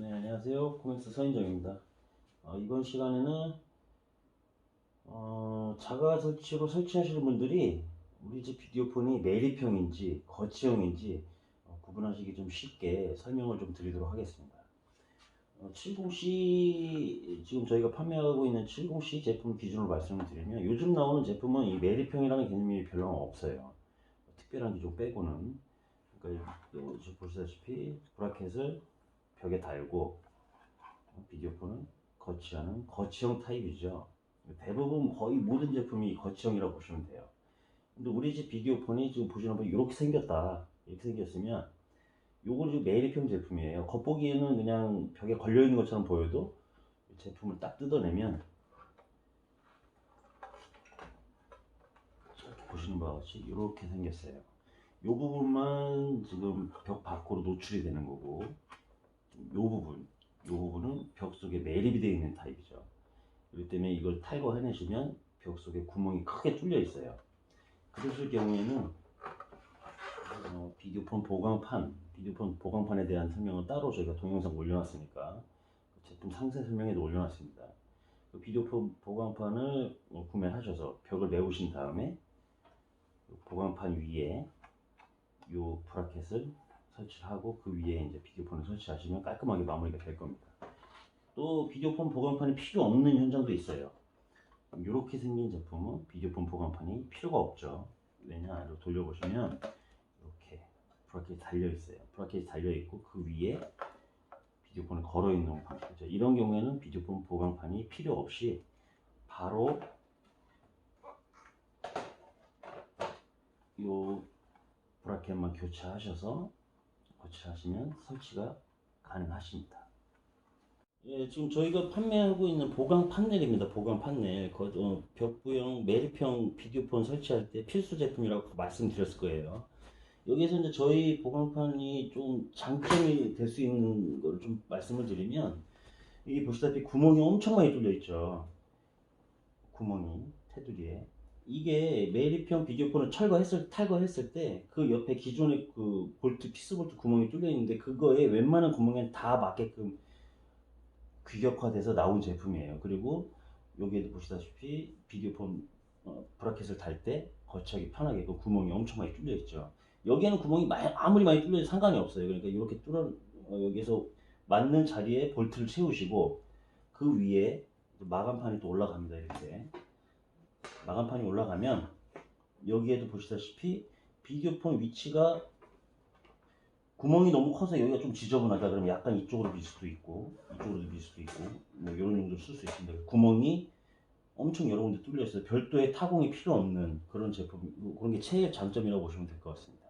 네, 안녕하세요. 코믹스 서인정입니다. 어, 이번 시간에는 어, 자가 설치로 설치하시는 분들이 우리 집 비디오폰이 매립형인지 거치형인지 어, 구분하시기 좀 쉽게 설명을 좀 드리도록 하겠습니다. 어, 70C 지금 저희가 판매하고 있는 70C 제품 기준으로 말씀을 드리면 요즘 나오는 제품은 이 매립형이라는 개념이 별로 없어요. 특별한 기종 빼고는 그러니까 보시다시피 브라켓을 벽에 달고 비디오폰은 거치하는 거치형 타입이죠. 대부분 거의 모든 제품이 거치형이라고 보시면 돼요. 근데 우리 집 비디오폰이 지금 보시는 분 이렇게 생겼다. 이렇게 생겼으면 요거 지금 매립형 제품이에요. 겉보기에는 그냥 벽에 걸려 있는 것처럼 보여도 제품을 딱 뜯어내면 이렇게 보시는 바와 같이 이렇게 생겼어요. 요 부분만 지금 벽 밖으로 노출이 되는 거고 요 부분, 요 부분은 벽 속에 매립이 되어 있는 타입이죠. 그렇기 때문에 이걸 탈거해내시면 벽 속에 구멍이 크게 뚫려 있어요. 그러실 경우에는 어, 비디오폰 보강판, 비디오폰 보강판에 대한 설명은 따로 저희가 동영상 올려놨으니까 그 제품 상세 설명에도 올려놨습니다. 그 비디오폰 보강판을 어, 구매하셔서 벽을 메우신 다음에 그 보강판 위에 요 브라켓을 설치하고 그 위에 이제 비디오폰을 설치하시면 깔끔하게 마무리가 될 겁니다. 또 비디오폰 보관판이 필요 없는 현장도 있어요. 이렇게 생긴 제품은 비디오폰 보관판이 필요가 없죠. 왜냐? 돌려보시면 이렇게 브라켓이 달려 있어요. 브라켓이 달려 있고 그 위에 비디오폰을 걸어 있는 방식이죠. 이런 경우에는 비디오폰 보관판이 필요 없이 바로 요 브라켓만 교체하셔서 거치하시면 설치가 가능하십니다. 예, 지금 저희가 판매하고 있는 보강 판넬입니다. 보강 판넬. 거- 어, 벽부형 매립형 비디오폰 설치할 때 필수 제품이라고 말씀드렸을 거예요. 여기서 이제 저희 보강판이 좀 장점이 될 수 있는 걸 좀 말씀을 드리면 이게 보시다시피 구멍이 엄청 많이 뚫려 있죠. 구멍이 테두리에 이게 매립형 비디오폰을 철거했을 탈거했을 때 그 옆에 기존의 그 볼트 피스 볼트 구멍이 뚫려 있는데 그거에 웬만한 구멍에 다 맞게끔 규격화돼서 나온 제품이에요. 그리고 여기에도 보시다시피 비디오폰 어, 브라켓을 달 때 거치하기 편하게 그 구멍이 엄청 많이 뚫려 있죠. 여기에는 구멍이 많이, 아무리 많이 뚫려도 상관이 없어요. 그러니까 이렇게 뚫어 어, 여기서 맞는 자리에 볼트를 채우시고 그 위에 마감판이 또 올라갑니다. 이렇게 마감판이 올라가면 여기에도 보시다시피 비디오폰 위치가 구멍이 너무 커서 여기가 좀 지저분하다 그러면 약간 이쪽으로 빌 수도 있고 이쪽으로 빌 수도 있고 뭐 이런 용도로 쓸 수 있습니다. 구멍이 엄청 여러 군데 뚫려 있어요. 별도의 타공이 필요 없는 그런 제품 그런 게 최애 장점이라고 보시면 될 것 같습니다.